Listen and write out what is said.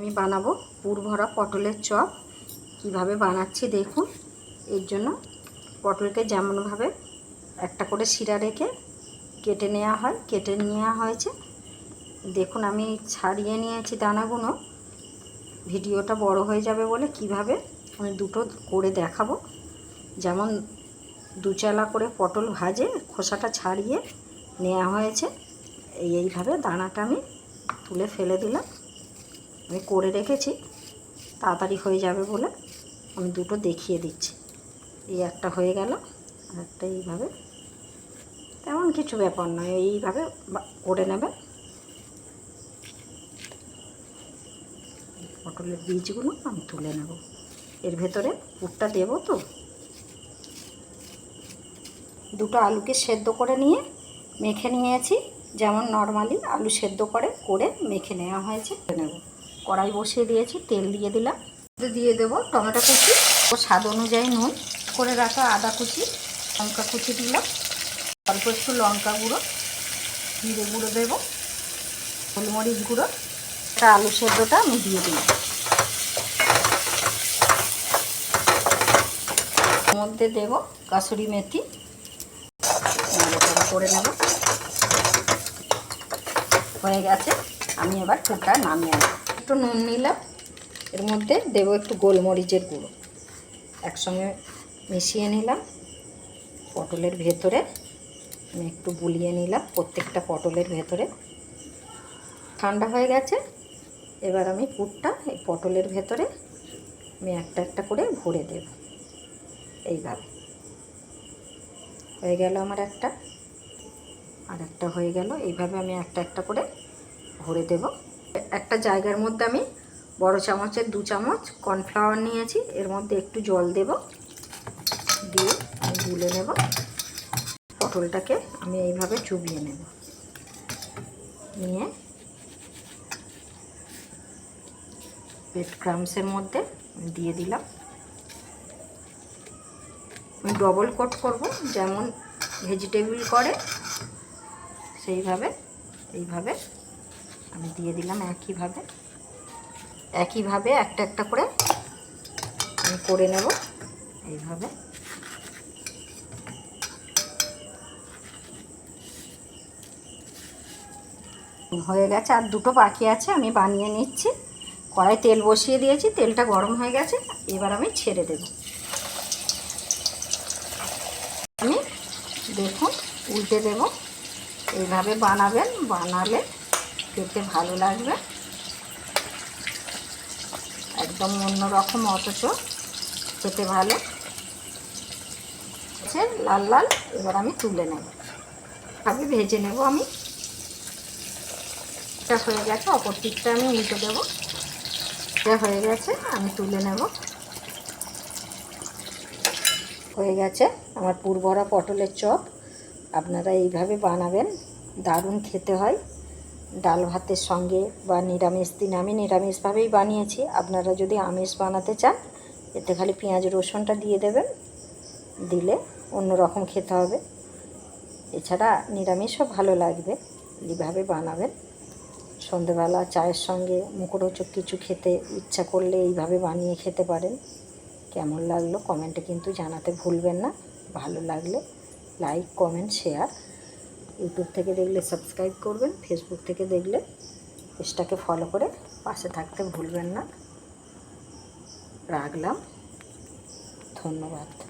আমি বানাবো পুর ভরা পটলের চপ। কীভাবে বানাচ্ছি দেখুন। এর জন্য পটলকে যেমনভাবে একটা করে শিরা রেখে কেটে নেওয়া হয়, কেটে নেওয়া হয়েছে। দেখুন আমি ছাড়িয়ে নিয়েছি দানাগুলো। ভিডিওটা বড় হয়ে যাবে বলে কীভাবে আমি দুটো করে দেখাবো। যেমন দুচালা করে পটল ভাজে, খোসাটা ছাড়িয়ে নেওয়া হয়েছে। এইভাবে দানাটা আমি তুলে ফেলে দিলাম। আমি করে রেখেছি, তাড়াতাড়ি হয়ে যাবে বলে আমি দুটো দেখিয়ে দিচ্ছি। এই একটা হয়ে গেল একটা এইভাবে। তেমন কিছু ব্যাপার নয়, এইভাবে করে নেবে। পটলের বীজগুলো আমি তুলে নেব। এর ভেতরে পুরটা দেবো তো। দুটো আলুকে সেদ্ধ করে নিয়ে মেখে নিয়েছি। যেমন নর্মালি আলু সেদ্ধ করে করে মেখে নেওয়া হয়েছে নেব। কড়াই বসিয়ে দিয়েছি, তেল দিয়ে দিলাম। দিয়ে দেবো টমেটো কুচি ও স্বাদ অনুযায়ী নুন। করে রাখা আদা কুচি, লঙ্কা কুচি দিলাম। অল্প একটু লঙ্কা গুঁড়ো, জিরে গুঁড়ো দেবো, গোলমরিচ গুঁড়ো, একটা আলু সেদ্ধটা আমি দিয়ে দিলাম। মধ্যে দেবো কাসুরি মেথি। করে নেব। হয়ে গেছে, আমি এবার টুকটা নামিয়ে নেব। একটু নুন নিলাম। এর মধ্যে দেবো একটু গোলমরিচের গুঁড়ো। একসঙ্গে মিশিয়ে নিলাম। পটলের ভেতরে আমি একটু বুলিয়ে নিলাম প্রত্যেকটা পটলের ভেতরে। ঠান্ডা হয়ে গেছে। এবার আমি পুরটা এই পটলের ভেতরে আমি একটা একটা করে ভরে দেব। এইভাবে। হয়ে গেল আমার একটা। আর একটা হয়ে গেল। এইভাবে আমি একটা একটা করে ভরে দেব। একটা জায়গার মধ্যে আমি বড় চামচের দু চামচ কর্নফ্লাওয়ার নিয়েছি। এর মধ্যে একটু জল দেব, দিয়ে আমি গুলে নেব। পটলটাকে আমি এইভাবে চুবিয়ে নেব। নিয়ে ব্রেড ক্রামসের মধ্যে দিয়ে দিলাম। আমি ডবল কোট করব, যেমন ভেজিটেবিল করে, সেইভাবে, এইভাবে আমি দিয়ে দিলাম একইভাবে। একইভাবে একটা একটা করে আমি করে নেব এইভাবে। হয়ে গেছে, আর দুটো বাকি আছে, আমি বানিয়ে নিচ্ছি। কড়াই তেল বসিয়ে দিয়েছি, তেলটা গরম হয়ে গেছে, এবার আমি ছেড়ে দেব। আমি দেখুন, উল্টে দেব। এইভাবে বানাবেন, বানালে খেতে ভালো লাগবে। একদম অন্যরকম অথচ খেতে ভালো। আছে, লাল লাল, এবার আমি তুলে নেব। ভাবে ভেজে নেব আমি। এটা হয়ে গেছে, অপর দিকটা আমি উল্টে দেবো। এটা হয়ে গেছে, আমি তুলে নেব। হয়ে গেছে, আমার পুরবরা পটলের চপ। আপনারা এইভাবে বানাবেন, দারুণ খেতে হয়। ডাল ভাতের সঙ্গে বা নিরামিষ দিন আমি নিরামিষভাবেই বানিয়েছি। আপনারা যদি আমিষ বানাতে চান, এতে খালি পেঁয়াজ রসুনটা দিয়ে দেবেন, দিলে অন্য রকম খেতে হবে। এছাড়া নিরামিষও ভালো লাগবে, এইভাবে বানাবেন। সন্ধেবেলা চায়ের সঙ্গে মুখরোচক কিছু খেতে ইচ্ছা করলে এইভাবে বানিয়ে খেতে পারেন। কেমন লাগল কমেন্টে কিন্তু জানাতে ভুলবেন না। ভালো লাগলে লাইক, কমেন্ট, শেয়ার। ইউটিউব থেকে দেখলে সাবস্ক্রাইব করবেন ফেসবুক থেকে দেখলে পেজটাকে ফলো করে পাশে থাকতে ভুলবেন না। রাখলাম। ধন্যবাদ।